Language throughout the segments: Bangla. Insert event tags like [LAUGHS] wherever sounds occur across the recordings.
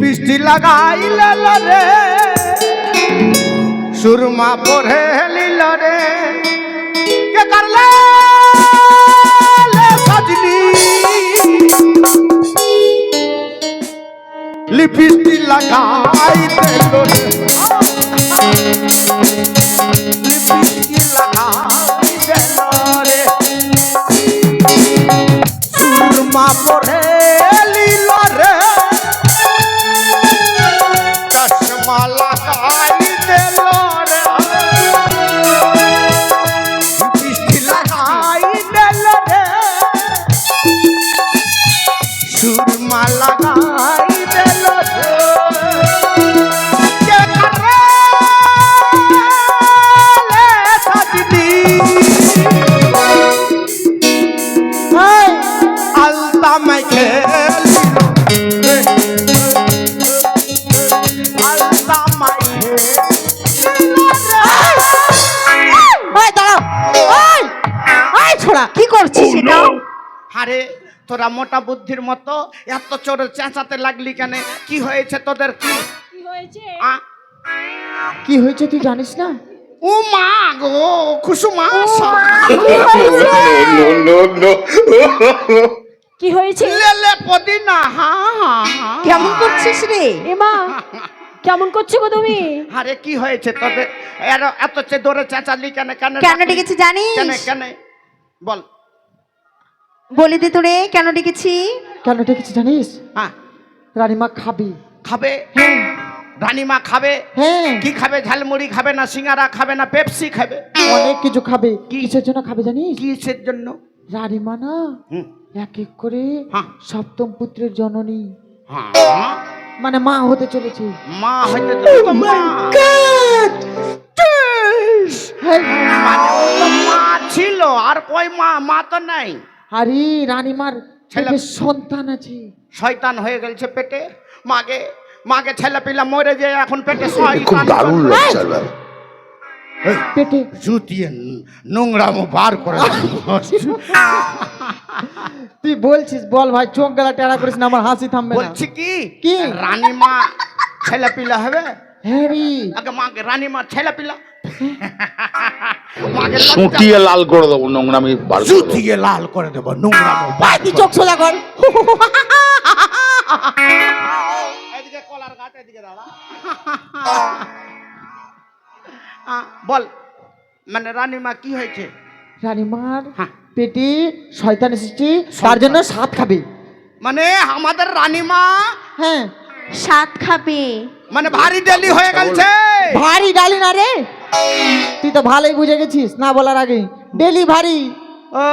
লিপস্টি লাগাইল রে। সুরমা পরে লিল রে। কে করলে? লিপস্টি লাগাই দিল রে। লাগাই রে। সুরমা লাগাই আরে তোরা মোটা বুদ্ধির মতো এত চোর চেঁচাতে লাগলি কেন? কি হয়েছে তোদের কি? আ? কি হয়েছে তুই জানিস না? ও মা গো no, no. কি হয়েছে? লেলে পদিনা হা হা হা। কেমন করছিস রে? এমা কেমন করছ গো তুমি? আরে কি হয়েছে তোদের? এর- এত চে দৌড়ে চেঁচালি কেন? কেন কেন? ডেকেছি জানিস? কেন কেন? বল। বলে দে তোরে কেন ডেকেছি? কেন ডেকেছি জানিস? হ্যাঁ রানীমা খাবি। খাবে? হ্যাঁ। রানীমা খাবে? হ্যাঁ। কি খাবে? ঝালমুড়ি খাবে না সিঙ্গারা খাবে না পেপসি খাবে? অনেক কিছু খাবে। কিসের জন্য খাবে জানিস? কিসের জন্য? রানীমা না এক এক করে হ্যাঁ। সপ্তম পুত্রের জননী। হ্যাঁ, মানে মা হতে চলেছে। মা হইতে তো তো মা। হ্যাঁ। মানে মা ছিল আর কই মা মা তো নাই। আরে রানীমার ছেলে- সন্তান আছে। শয়তান হয়ে গেছে পেটে। মাগে মাগে ছেলে পিলা মরে যে এখন পেটে খুব শয়তান দারুণ এবার। পেটে জুতিয়ে নোংরামো বার করে [LAUGHS] তুই বলছিস বল ভাই চোখ গলা টেরা করিস না আমার হাসি থামবে বলছি কি? কি? রানীমা ছেলে পিলা হবে? হ্যাঁ রে। আগে মাকে রানীমা ছেলে পিলা মাকে সুটিয়ে লাল করে দেবো নোংরামি বার করে লাল করে দেবো নোংরামো চোখ সোজা কর। এদিকে কলার গাছ এদিকে দাঁড়া। বল মানে রানীমা কি হয়েছে? রানীমার হ্যাঁ। পেটে শয়তান এসেছে তার জন্য সাত খাবে। মানে আমাদের রানীমা হ্যাঁ। সাত খাবে। মানে ভারী ডালি হয়ে গেছে। ভারী ডালি না রে। তুই তো ভালোই বুঝে গেছিস না বলার আগে ডেলিভারি ও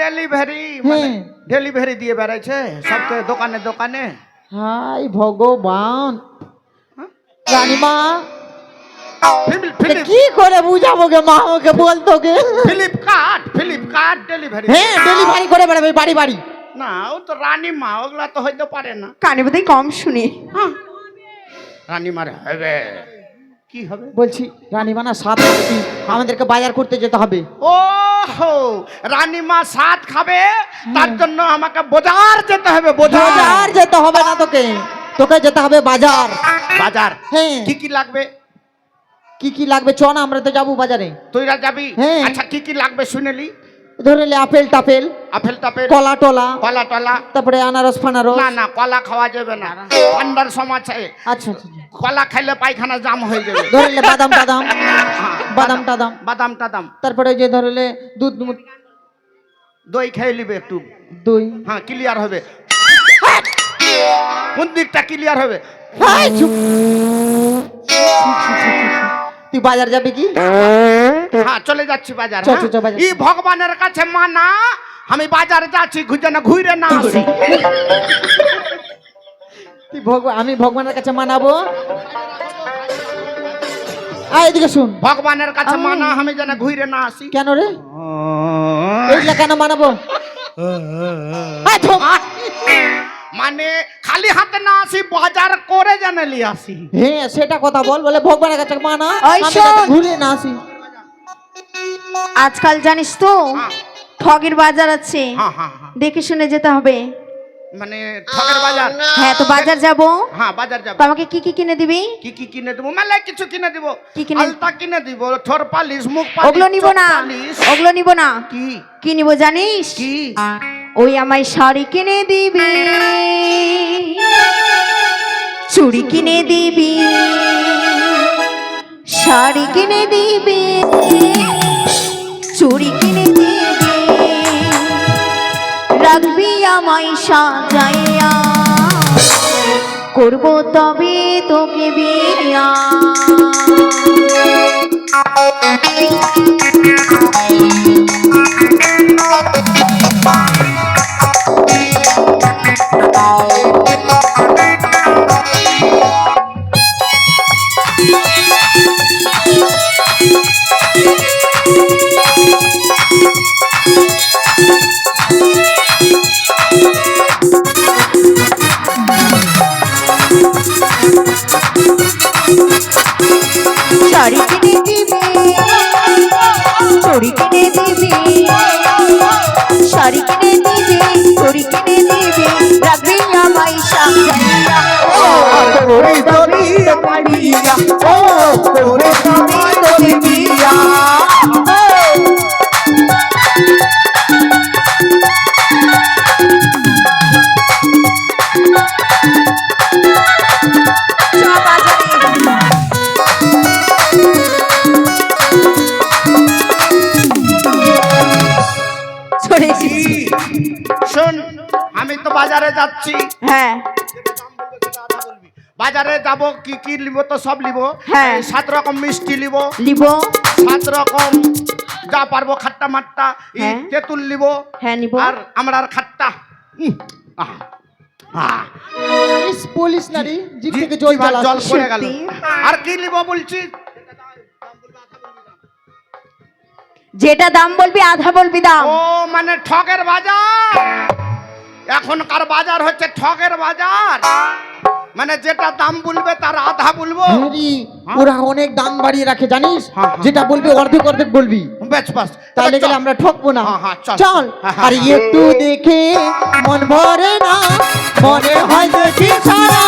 ডেলিভারি হ্যাঁ। ডেলিভারি দিয়ে বেড়াইছে সবকে দোকানে দোকানে। হাই ভগবান। রানীমা। এ ফিলিপ। কি করে বুঝাবো গে মা ওকে বলতো গে? ফ্লিপকার্ট ফ্লিপকার্ট ডেলিভারি হ্যাঁ ডেলিভারি করে বেড়াবে বাড়ি বাড়ি। না ও তো রানীমা ওগুলা তো হইতে পারে না। কানে বোধহয় কম শুনি। রানীমার হবে। কি হবে? বলছি রানীমানা সাত আমাদেরকে বাজার করতে যেতে হবে। ও রানীমা সাত খাবে? তার জন্য আমাকে বাজার যেতে হবে বাজার। বাজার যেতে হবে না তোকে। তোকে যেতে হবে বাজার। বাজার? হ্যাঁ। কি কি লাগবে? কি কি লাগবে? চ না আমরা তো যাব বাজারে। তুইরা যাবি। হ্যাঁ। আচ্ছা কি কি লাগবে শুনেলি ধরে লে আপেল টাপেল আপেল টাপেল কলা টলা কলা টলা। তারপরে আনারস ফানারস। না না কলা খাওয়া যাবে না। ঠান্ডার সময় আছে। আচ্ছা আচ্ছা কলা খাইলে পায়খানা জাম হয়ে যাবে। ধরে লে বাদাম টাদাম। হ্যাঁ, বাদাম টাদাম। বাদাম টাদাম। তারপরে যে ধরে লে দুধ দই খেয়ে নিবে একটু। দই। হ্যাঁ ক্লিয়ার হবে। কোন দিকটা ক্লিয়ার হবে। তুই বাজার যাবে কি? হ্যাঁ চলে যাচ্ছি বাজার হ্যাঁ? বাজার। ই ভগবানের কাছে মানা আমি বাজারে যাচ্ছি ঘুরে না ঘুরে না আসি। ভগবান আমি ভগবানের কাছে মানাবো? আয় এদিকে শুন। ভগবানের কাছে মানা আমি যেন ঘুরে না আসি। কেন রে? এইগুলা কেন মানাবো? মানে খালি হাতে না আসি বাজার করে যেন নিয়ে আসি। হ্যাঁ সেটা কথা বল বলে ভগবানের কাছে মানা ঘুরে না আসি। আজকাল জানিস তো হ্যাঁ। ঠগের বাজার আছে। হ্যাঁ হ্যাঁ। দেখে শুনে যেতে হবে। মানে ঠকের বাজার? হ্যাঁ তো বাজার যাব। হ্যাঁ বাজার যাব। তো আমাকে কি কি কিনে দিবি? কি কি কিনে দেবো? মেলায় কিছু কিনে দিব। কি কিনে- আলতা কিনে দিব ঠোর পালিশ মুখ পালিশ ওগুলো নিব না। ওগুলো নিব না। কি? কি নিব জানিস? কি? ওই আমায় শাড়ি কিনে দিবি। চুড়ি কিনে দিবি। শাড়ি কিনে দিবি। চুড়ি কিনে দিয়ে রাখবি আমায় সাজাইয়া। করব তবে তোকে বিয়া শাড়ি কিনে দিবি চুড়ি কিনে দিবি। শাড়ি কিনে দিবি, চুড়ি কিনে দিবি। রাখবি আমায় সাজাইয়া ও যাচ্ছি। হ্যাঁ। বাজারে যাব কি কি নিব তো সব নিব। হ্যাঁ। সাত রকম মিষ্টি নিব। লিব সাত রকম যা পারব খাট্টা মাট্টা এই হ্যাঁ। তেঁতুল নিব। হ্যাঁ নিব। আর আমরা আর খাট্টা। উম, আহা, আহা, ইস, বলিস না রে জিভ জি- থেকে জল জল পড়ে গেল। আর কি নিব বলছি? যেটা দাম বলবি আধা বলবি দাম। ও মানে ঠকের বাজার। এখনকার বাজার হচ্ছে ঠকের বাজার। মানে যেটা দাম বলবে তার আধা বলব। ওরা অনেক দাম বাড়িয়ে রাখে জানিস? হ্যাঁ, হ্যাঁ। যেটা বলবি অর্ধেক অর্ধেক বলবি। বাস তাহলে গেলে আমরা ঠকবো না। হ্যাঁ, হ্যাঁ, চল। হ্যাঁ, হ্যাঁ, আর হ্যাঁ। একটু দেখে মন ভরে না। মনে হয় দেখি সারা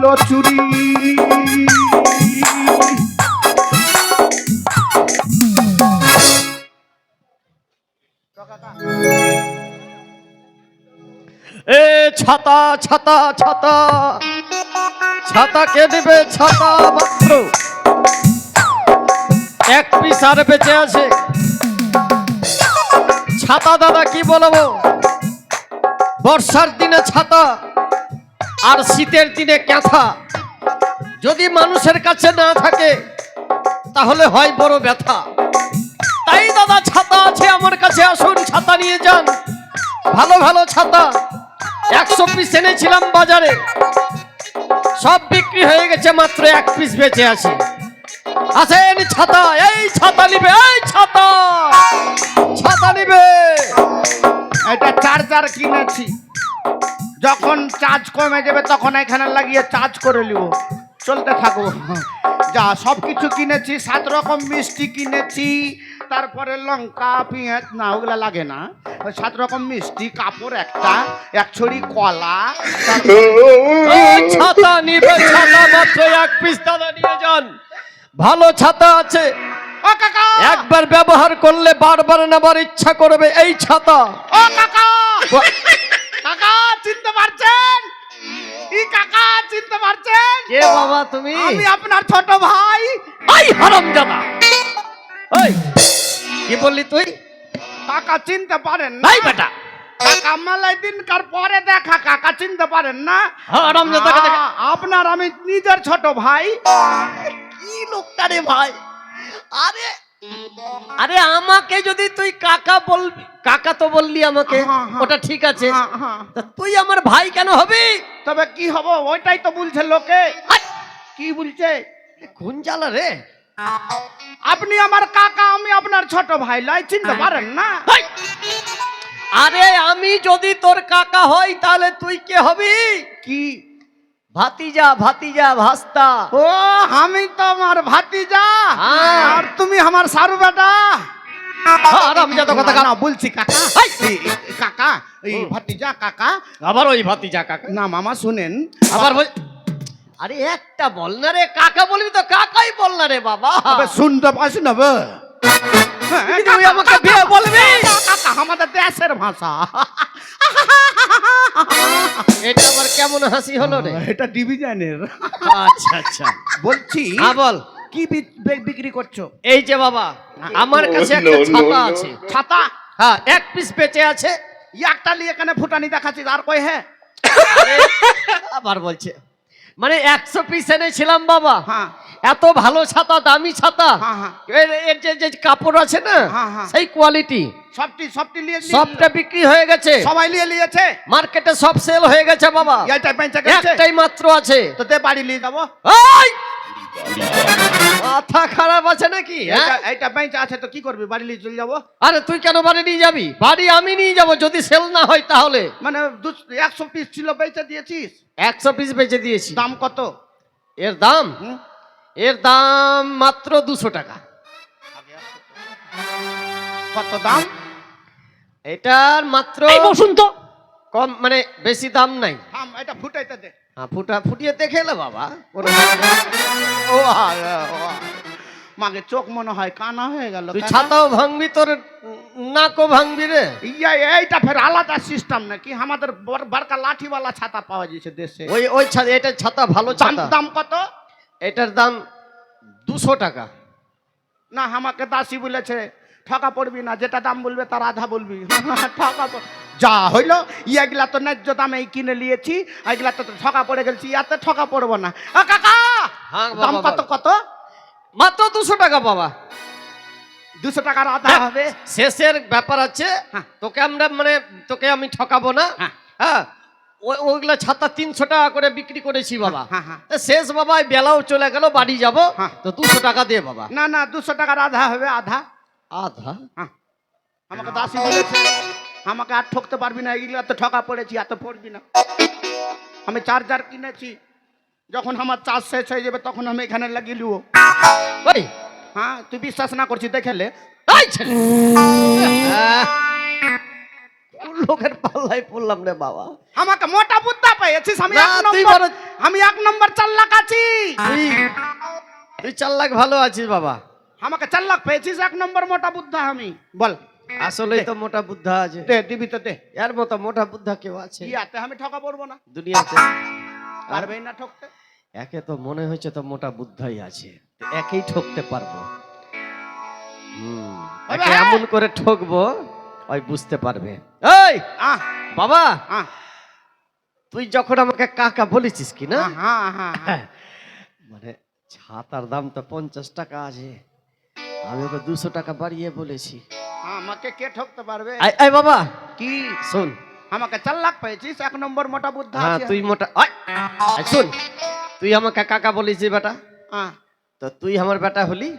নিল চুরি। এ ছাতা ছাতা ছাতা। ছাতা কে দেবে? ছাতা মাত্র। এক পিস আর বেঁচে আছে। ছাতা দাদা কি বলব? বর্ষার দিনে ছাতা আর শীতের দিনে ক্যাথা যদি মানুষের কাছে না থাকে, তাহলে হয় বড় ব্যথা। তাই দাদা, ছাতা আছে আমার কাছে, আসুন, ছাতা নিয়ে যান। ভালো ভালো ছাতা। একশো পিস এনেছিলাম বাজারে। সব বিক্রি হয়ে গেছে, মাত্র এক পিস বেঁচে আছে। আসেন ছাতা, এই ছাতা নিবে, এই ছাতা! ছাতা নিবে। এটা চার্জার কিনেছি। যখন চার্জ কমে যাবে তখন এখানে লাগিয়ে চার্জ করে নিব। চলতে থাকব যা সব কিছু কিনেছি সাত রকম মিষ্টি কিনেছি তারপরে লঙ্কা পেঁয়াজ না ওগুলো লাগে না। ওই সাত রকম মিষ্টি কাপড় একটা এক ছড়ি কলা ছাতা নিবে ছাতা মাত্র এক পিস দাদা নিয়ে যান। ভালো ছাতা আছে। ও কাকা! একবার ব্যবহার করলে বারবার নেবার ইচ্ছা করবে এই ছাতা। ও কাকা! কাকা চিনতে পারছেন? ই কাকা চিনতে পারছেন? কে বাবা তুমি? আমি আপনার ছোট ভাই। আই হারাম জাদা ওই কি বললি তুই? কাকা চিনতে পারেন না। নাই বেটা। কাকা মেলায় দিনকার পরে দেখা কাকা চিনতে পারেন না। হ্যাঁ আরামজাদাকে দেখা আপনার আমি নিজের ছোট ভাই। কি লোকটা রে ভাই? আরে আরে আমাকে যদি তুই কাকা বলবি কাকা তো বললি আমাকে হ্যাঁ, হ্যাঁ। ওটা ঠিক আছে। হ্যাঁ, হ্যাঁ। তুই আমার ভাই কেন হবি? তবে কি হব? ওইটাই তো বলছে লোকে! কি বলছে? কোন জ্বালা রে। আপনি আমার কাকা আমি আপনার ছোট ভাই লাই চিনতে পারেন না! আরে আমি যদি তোর কাকা হই তাহলে তুই কে হবি? কি? ভাতিজা ভাতিজা ভাস্তা। ও আমি তো আমার ভাতিজা। হ্যাঁ। আর তুমি আমার সারু বেটা। না বলছি কাকা। কাকা এই ভাতিজা কাকা। আবার ওই ভাতিজা কাকা। না মামা শুনেন। আবার আরে একটা বল না রে কাকা বলবি তো কাকাই বল না রে বাবা। তবে শুনতে পাস না বে হ্যাঁ, তুই আমাকে বিয়ে বলবি? কাকা আমাদের দেশের ভাষা। [LAUGHS] এটা আবার কেমন হাসি হলো রে? এটা ডিভিশনের আচ্ছা আচ্ছা। বলছি হ্যাঁ বল। কি বিক্রি করছ? এই যে বাবা আমার কাছে একটা ছাতা আছে। ছাতা? হ্যাঁ এক পিস বেঁচে আছে। ই একটা নিয়ে এখানে ফুটানি দেখাচ্ছিস আর কই হ্যাঁ? আবার বলছে। মানে একশো পিস এনেছিলাম বাবা। হ্যাঁ। এত ভালো ছাতা দামি ছাতা। হ্যাঁ, হ্যাঁ। এর এর যে যে কাপড় আছে না হ্যাঁ। সেই কোয়ালিটি সবটি সবটি নিয়ে সবটা বিক্রি হয়ে গেছে। সবাই নিয়ে নিয়েছে? মার্কেটে সব সেল হয়ে গেছে বাবা। এইটাই পেঁচে গেছে একটাই মাত্র আছে। তো তে বাড়ি নিয়ে যাব। এই! মাথা খারাপ আছে নাকি? এইটা- এইটা বেঞ্চ আছে তো কি করবি? বাড়ি নিয়ে চলে যাব? আরে তুই কেন বাড়ি নিয়ে যাবি? বাড়ি আমি নিয়ে যাব যদি সেল না হয় তাহলে। মানে একশো পিস ছিল বেচে দিয়েছিস? একশো পিস বেচে দিয়েছি। দাম কত? এর দাম? এর দাম মাত্র দুশো টাকা। কত দাম? এটার মাত্র বসুন তো। কম মানে বেশি দাম নাই। এটা ফুটাইতে দে। হ্যাঁ ফুটা ফুটিয়ে দেখে এলে বাবা ও ও চোখ মনে হয় কানা হয়ে গেল তুই ছাতাও ভাঙবি তোর নাকও ভাঙবি রে। ইয়া এইটা ফের আলাদা সিস্টেম নাকি? আমাদের বড়- বড়কা লাঠিওয়ালা ছাতা পাওয়া যাচ্ছে দেশে। ওই ওই ছাতা এটা ছাতা ভালো দাম ছাতা। দাম কত? এটার দাম দুশো টাকা। না আমাকে দাসি বলেছে ঠকা পড়বি না যেটা দাম বলবে তার আধা বলবি। [LAUGHS] ঠকা যা হইল ইয়াগুলা তো ন্যায্য দামে কিনে নিয়েছি এগুলা তো ঠকা পড়ে গেছি ইয়াতে ঠকা পড়ব না। আ, কাকা হ্যাঁ, দাম কত। কত? মাত্র দুশো টাকা বাবা। দুশো টাকার আধা হবে। শেষের ব্যাপার আছে হ্যাঁ। তোকে আমরা মানে তোকে আমি ঠকাবো না। হ্যাঁ। ওই- ছাতা তিনশো টাকা করে বিক্রি করেছি বাবা। হ্যাঁ, হ্যাঁ। শেষ বাবা বেলাও চলে গেল বাড়ি যাব। হ্যাঁ। তো দুশো টাকা দিয়ে বাবা। না না দুশো টাকার আধা হবে আধা। আধা? আমাকে দাসী বলেছে আমাকে আর ঠকতে পারবি না এগুলো তো ঠকা পড়েছি এত পড়বি না। আমি চার্জার কিনেছি যখন আমার চার্জ শেষ হয়ে যাবে তখন আমি এখানে লাগিয়ে লিব ওই। হ্যাঁ তুই বিশ্বাস না করছিস দেখেলে [LAUGHS] কোন লোকের পাল্লাই পড়লাম রে বাবা। আমাকে মোটা বুদ্ধা পেয়েছিস আমি এক নম্বর আমি এক নম্বর চার লাখ আছি। তুই লাখ ভালো আছিস বাবা। আমাকে চার লাখ পেয়েছিস এক নম্বর মোটা বুদ্ধা আমি। বল। আসলেই তো মোটা বুদ্ধা আছে। দে দিবি তো দে। এর মতো মোটা বুদ্ধা কেউ আছে? ইয়াতে আমি ঠকা পড়ব না। দুনিয়াতে। পারবেই না ঠকতে। একে তো মনে হচ্ছে তো মোটা বুদ্ধাই আছে। একেই ঠকতে পারব। হুম, হ্যাঁ। এমন করে ঠকবো ওই বুঝতে পারবে। এই! আহ। বাবা! তুই যখন আমাকে কাকা বলেছিস কি না? হ্যাঁ হ্যাঁ হ্যাঁ। মানে ছাতার দাম তো পঞ্চাশ টাকা আছে। আমি ওকে দুশো টাকা বাড়িয়ে বলেছি। আমাকে কে ঠকতে পারবে? আই বাবা! কি? শোন। আমাকে চার লাখ পেয়েছিস? এক নম্বর মোটা বুদ্ধা হ্যাঁ তুই মোটা শোন। তুই আমাকে কাকা বলেছিস বেটা। হ্যাঁ তো তুই আমার বেটা হলি?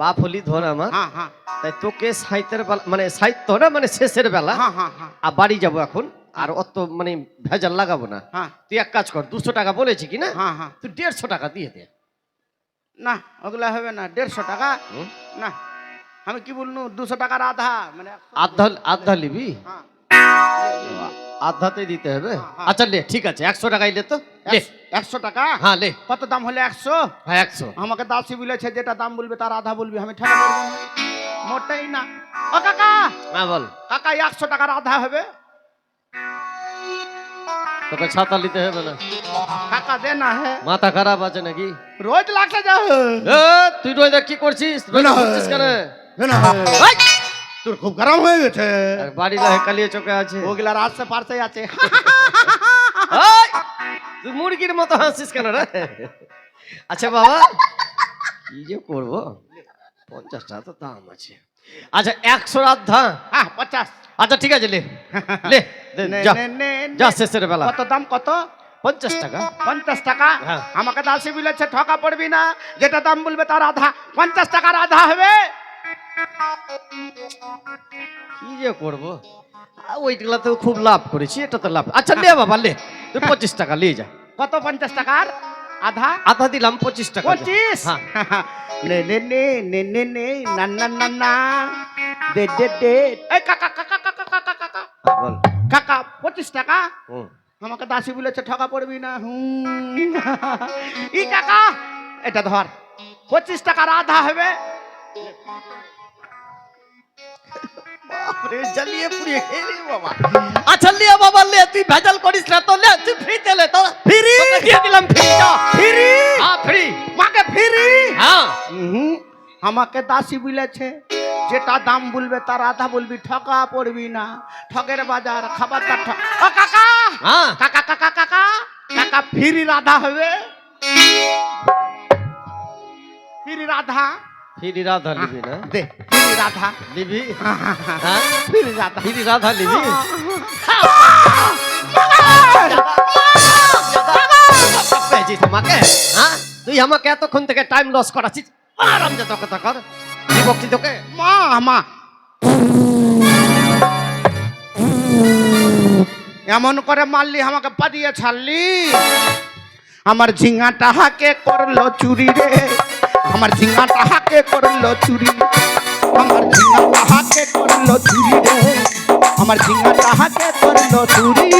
বাপ হলি ধর আমার। হ্যাঁ হ্যাঁ। তাই তোকে সাহিত্যের বেলা মানে সাহিত্য না মানে শেষের বেলা। হ্যাঁ হ্যাঁ হ্যাঁ। আর বাড়ি যাব এখন। আর অত মানে ভেজাল লাগাবো না। হ্যাঁ। তুই এক কাজ কর দুশো টাকা বলেছি কি না? হ্যাঁ হ্যাঁ। তুই দেড়শো টাকা দিয়ে দে। না ওগুলা হবে না দেড়শো টাকা? না আমি কি বললু দুশো টাকার আধা মানে আধা আধা নিবি? হ্যাঁ। আধাতে দিতে হবে। আচ্ছা লে ঠিক আছে একশো টাকাই লে তো। লে একশো- টাকা? হ্যাঁ লে কত দাম হলে একশো? হ্যাঁ একশো। আমাকে দাসী বলেছে যেটা দাম বলবে তার আধা বলবি আমি না মোটেই না। ও কাকা! হ্যাঁ বল। কাকা একশো টাকার আধা হবে। তোকে ছাতা নিতে হবে না। কাকা দে না হে। মাথা খারাপ আছে নাকি? রোজ লাগতে যাও এ, তুই রোজ কি করছিস? রোজ। করছিস কেন? না! তোর খুব গরম হয়ে গেছে। আর বাড়ি লাহে কালিয়ে চোখে আছে। ওগুলা রাস্তা পারতে আছে। তুই মুরগির মতো হাসিস কেন রে? আচ্ছা বাবা কি যে করব? পঞ্চাশ টাকা তো দাম আছে। আচ্ছা একশো রাধা হ্যাঁ পঞ্চাশ। আচ্ছা ঠিক আছে লে। লে। যা। শেষের বেলা। কত দাম কত? পঞ্চাশ টাকা। পঞ্চাশ টাকা? হ্যাঁ। আমাকে দাসি বলেছে ঠকা পড়বি না। যেটা দাম বলবে তার আধা। পঞ্চাশ টাকার আধা হবে। কি যে করব? ওইগুলা তো খুব লাভ করেছি এটা তো লাভ। আচ্ছা লে বাবা লে তুই পঁচিশ টাকা নিয়ে যা। কত পঞ্চাশ টাকার? আধা? আধা দিলাম পঁচিশ টাকা। পঁচিশ? হ্যাঁ। নে নে নে নে নে নে না না না না। দে দে দে। এই কাকা কাকা কাকা কাকা কাকা হ্যাঁ, বল। কাকা পঁচিশ টাকা। আমাকে দাসি বলেছে ঠকা পড়বি না। হুম। ই কাকা এটা ধর পঁচিশ টাকার আধা হবে। বাপরে, জ্বালিয়ে পুড়িয়ে খেয়ে নে বাবা। আচ্ছা লে বাবা লে তুই ভেজাল করিস না তো লে তুই ফ্রিতে লে তো। ফ্রি? দিয়ে দিলাম ফ্রি ফ্রি? হ্যাঁ ফ্রি মাকে ফ্রি? হ্যাঁ। আমাকে দাসী বলেছে যেটা দাম বলবে তার আধা বলবি ঠকা পড়বি না। ঠকের বাজার খাবার তার ও কাকা! হ্যাঁ। কাকা কাকা কাকা! কাকা ফ্রি রাধা হবে। ফ্রি রাধা? ফ্রি রাধা লিবি না দে ফ্রি রাধা লিবি হ্যাঁ ফ্রি রাধা ফ্রি রাধা লিবি পেয়েছি তোমাকে হ্যাঁ তুই আমাকে এতক্ষণ থেকে টাইম লস করাচ্ছিস আরাম যা তোকে তো কর বিভক্তি তোকে মা মা এমন করে মারলি আমাকে পাদিয়ে ছাড়লি আমার ঝিঙাটা হাকে করল চুরি রে আমার ঝিঙা তাহাকে করল চুরি। আমার ঝিঙা তাহাকে করল চুরি রে। আমার ঝিঙা তাহাকে করল চুরি।